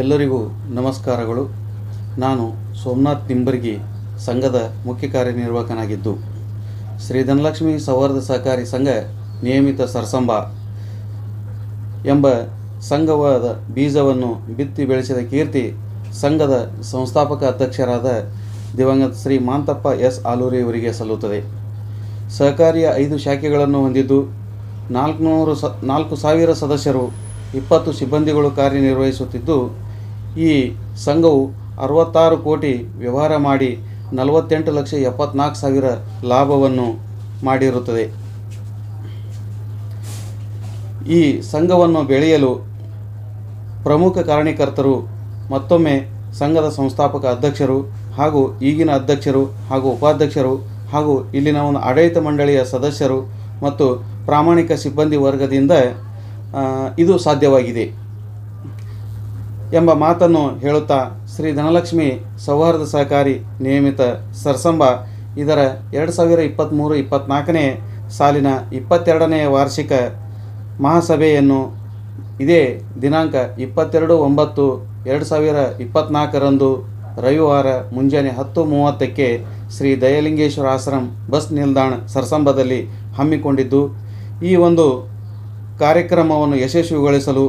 ಎಲ್ಲರಿಗೂ ನಮಸ್ಕಾರಗಳು. ನಾನು ಸೋಮನಾಥ್ ನಿಂಬರ್ಗಿ, ಸಂಘದ ಮುಖ್ಯ ಕಾರ್ಯನಿರ್ವಾಹಕನಾಗಿದ್ದು. ಶ್ರೀ ಧನಲಕ್ಷ್ಮಿ ಸೌಹಾರ್ದ ಸಹಕಾರಿ ಸಂಘ ನಿಯಮಿತ ಸರ್ಸಂಬ ಎಂಬ ಸಂಘವಾದ ಬೀಜವನ್ನು ಬಿತ್ತಿ ಬೆಳೆಸಿದ ಕೀರ್ತಿ ಸಂಘದ ಸಂಸ್ಥಾಪಕ ಅಧ್ಯಕ್ಷರಾದ ದಿವಂಗತ ಶ್ರೀ ಮಾಂತಪ್ಪ ಎಸ್ ಆಲೂರಿ ಅವರಿಗೆ ಸಲ್ಲುತ್ತದೆ. ಸಹಕಾರಿಯ ಐದು ಶಾಖೆಗಳನ್ನು ಹೊಂದಿದ್ದು ನಾಲ್ಕುನೂರು ಸ ನಾಲ್ಕು ಸಾವಿರ ಸದಸ್ಯರು ಇಪ್ಪತ್ತು ಸಿಬ್ಬಂದಿಗಳು ಕಾರ್ಯನಿರ್ವಹಿಸುತ್ತಿದ್ದು, ಈ ಸಂಘವು ಅರವತ್ತಾರು ಕೋಟಿ ವ್ಯವಹಾರ ಮಾಡಿ ನಲವತ್ತೆಂಟು ಲಕ್ಷ ಎಪ್ಪತ್ನಾಲ್ಕು ಸಾವಿರ ಲಾಭವನ್ನು ಮಾಡಿರುತ್ತದೆ. ಈ ಸಂಘವನ್ನು ಬೆಳೆಯಲು ಪ್ರಮುಖ ಕಾರಣಕರ್ತರು ಮತ್ತೊಮ್ಮೆ ಸಂಘದ ಸಂಸ್ಥಾಪಕ ಅಧ್ಯಕ್ಷರು ಹಾಗೂ ಈಗಿನ ಅಧ್ಯಕ್ಷರು ಹಾಗೂ ಉಪಾಧ್ಯಕ್ಷರು ಹಾಗೂ ಇಲ್ಲಿನ ಒಂದು ಆಡಳಿತ ಮಂಡಳಿಯ ಸದಸ್ಯರು ಮತ್ತು ಪ್ರಾಮಾಣಿಕ ಸಿಬ್ಬಂದಿ ವರ್ಗದಿಂದ ಇದು ಸಾಧ್ಯವಾಗಿದೆ ಎಂಬ ಮಾತನ್ನು ಹೇಳುತ್ತಾ ಶ್ರೀ ಧನಲಕ್ಷ್ಮಿ ಸೌಹಾರ್ದ ಸಹಕಾರಿ ನಿಯಮಿತ ಸರ್ಸಂಬ ಇದರ ಎರಡು ಸಾವಿರ ಇಪ್ಪತ್ತ್ಮೂರು ಇಪ್ಪತ್ತ್ನಾಲ್ಕನೇ ಸಾಲಿನ ಇಪ್ಪತ್ತೆರಡನೇ ವಾರ್ಷಿಕ ಮಹಾಸಭೆಯನ್ನು ಇದೇ ದಿನಾಂಕ ಇಪ್ಪತ್ತೆರಡು ಒಂಬತ್ತು ಎರಡು ಸಾವಿರ ಇಪ್ಪತ್ತ್ನಾಲ್ಕರಂದು ರವಿವಾರ ಮುಂಜಾನೆ ಹತ್ತು ಮೂವತ್ತಕ್ಕೆ ಶ್ರೀ ದಯಲಿಂಗೇಶ್ವರ ಆಶ್ರಮ್ ಬಸ್ ನಿಲ್ದಾಣ ಸರ್ಸಂಬದಲ್ಲಿ ಹಮ್ಮಿಕೊಂಡಿದ್ದು ಈ ಒಂದು ಕಾರ್ಯಕ್ರಮವನ್ನು ಯಶಸ್ವಿಗೊಳಿಸಲು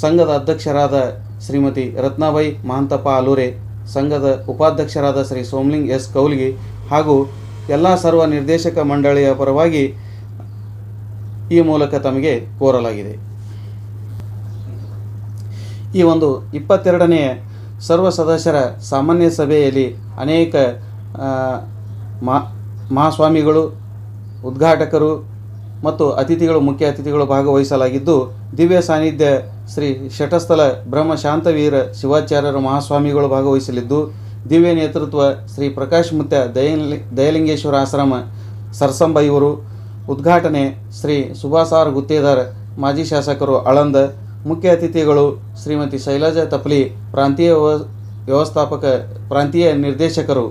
ಸಂಘದ ಅಧ್ಯಕ್ಷರಾದ ಶ್ರೀಮತಿ ರತ್ನಾಬಾಯಿ ಮಹಂತಪ್ಪ ಆಲೂರೆ ಸಂಘದ ಉಪಾಧ್ಯಕ್ಷರಾದ ಶ್ರೀ ಸೋಮ್ಲಿಂಗ್ ಎಸ್ ಕೌಲ್ಗಿ ಹಾಗೂ ಎಲ್ಲ ಸರ್ವ ನಿರ್ದೇಶಕ ಮಂಡಳಿಯ ಪರವಾಗಿ ಈ ಮೂಲಕ ತಮಗೆ ಕೋರಲಾಗಿದೆ. ಈ ಒಂದು ಇಪ್ಪತ್ತೆರಡನೆಯ ಸರ್ವ ಸದಸ್ಯರ ಸಾಮಾನ್ಯ ಸಭೆಯಲ್ಲಿ ಅನೇಕ ಮಹಾಸ್ವಾಮಿಗಳು, ಉದ್ಘಾಟಕರು ಮತ್ತು ಅತಿಥಿಗಳು, ಮುಖ್ಯ ಅತಿಥಿಗಳು ಭಾಗವಹಿಸಲಾಗಿದ್ದು, ದಿವ್ಯ ಸಾನ್ನಿಧ್ಯ ಶ್ರೀ ಶಟಸ್ಥಲ ಬ್ರಹ್ಮ ಶಾಂತವೀರ ಶಿವಾಚಾರ್ಯರ ಮಹಾಸ್ವಾಮಿಗಳು ಭಾಗವಹಿಸಲಿದ್ದು, ದಿವ್ಯ ನೇತೃತ್ವ ಶ್ರೀ ಪ್ರಕಾಶ್ ಮುತ್ಯ ದಯಲಿ, ದಯಲಿಂಗೇಶ್ವರ ಆಶ್ರಮ, ಸರ್ಸಂಬ ಇವರು, ಉದ್ಘಾಟನೆ ಶ್ರೀ ಸುಭಾಸಾರ್ ಗುತ್ತೇದಾರ್, ಮಾಜಿ ಶಾಸಕರು ಆಳಂದ ಮುಖ್ಯ ಅತಿಥಿಗಳು ಶ್ರೀಮತಿ ಶೈಲಜಾ ತಪ್ಲಿ, ಪ್ರಾಂತೀಯ ವ್ಯವ- ವ್ಯವಸ್ಥಾಪಕ, ಪ್ರಾಂತೀಯ ನಿರ್ದೇಶಕರು,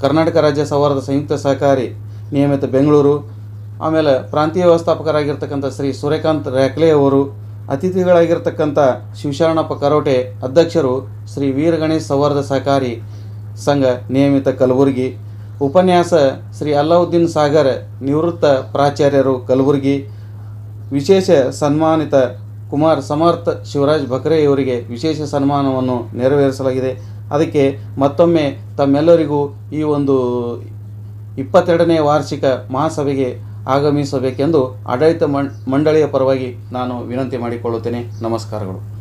ಕರ್ನಾಟಕ ರಾಜ್ಯ ಸೌಹಾರ್ದ ಸಂಯುಕ್ತ ಸಹಕಾರಿ, ನಿಯಮಿತ ಬೆಂಗಳೂರು ಆಮೇಲೆ ಪ್ರಾಂತೀಯ ವ್ಯವಸ್ಥಾಪಕರಾಗಿರ್ತಕ್ಕಂಥ ಶ್ರೀ ಸೂರ್ಯಕಾಂತ್ ರ್ಯಾಕ್ಲೆ ಅವರು, ಅತಿಥಿಗಳಾಗಿರ್ತಕ್ಕಂಥ ಶಿವಶರಣಪ್ಪ ಕರೋಟೆ ಅಧ್ಯಕ್ಷರು ಶ್ರೀ ವೀರ ಗಣೇಶ್ ಸೌಹಾರ್ದ ಸಹಕಾರಿ ಸಂಘ ನಿಯಮಿತ ಕಲಬುರಗಿ, ಉಪನ್ಯಾಸ ಶ್ರೀ ಅಲ್ಲಾವುದ್ದೀನ್ ಸಾಗರ್ ನಿವೃತ್ತ ಪ್ರಾಚಾರ್ಯರು ಕಲಬುರಗಿ, ವಿಶೇಷ ಸನ್ಮಾನಿತ ಕುಮಾರ್ ಸಮರ್ಥ ಶಿವರಾಜ್ ಬಕ್ರೆ ಇವರಿಗೆ ವಿಶೇಷ ಸನ್ಮಾನವನ್ನು ನೆರವೇರಿಸಲಾಗಿದೆ. ಅದಕ್ಕೆ ಮತ್ತೊಮ್ಮೆ ತಮ್ಮೆಲ್ಲರಿಗೂ ಈ ಒಂದು ಇಪ್ಪತ್ತೆರಡನೇ ವಾರ್ಷಿಕ ಮಹಾಸಭೆಗೆ ಆಗಮಿಸಬೇಕೆಂದು ಆಡಳಿತ ಮಂಡಳಿಯ ಪರವಾಗಿ ನಾನು ವಿನಂತಿ ಮಾಡಿಕೊಳ್ಳುತ್ತೇನೆ. ನಮಸ್ಕಾರಗಳು.